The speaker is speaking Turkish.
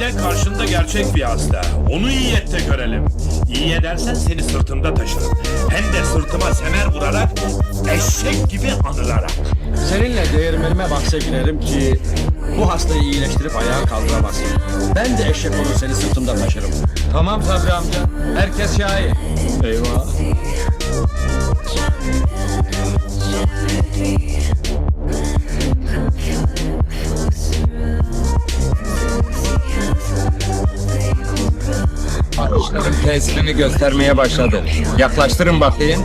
İşte karşında gerçek bir hasta. Onu iyi et de görelim. İyi edersen seni sırtımda taşırım. Hem de sırtıma semer vurarak, eşek gibi anılarak. Seninle değirmenime bahse girerim ki bu hastayı iyileştirip ayağa kaldıramazsın. Ben de eşek olur seni sırtımda taşırım. Tamam Sabri amca. Herkes şahit. Eyvah. Atışların tesirini göstermeye başladı. Yaklaştırın bakayım.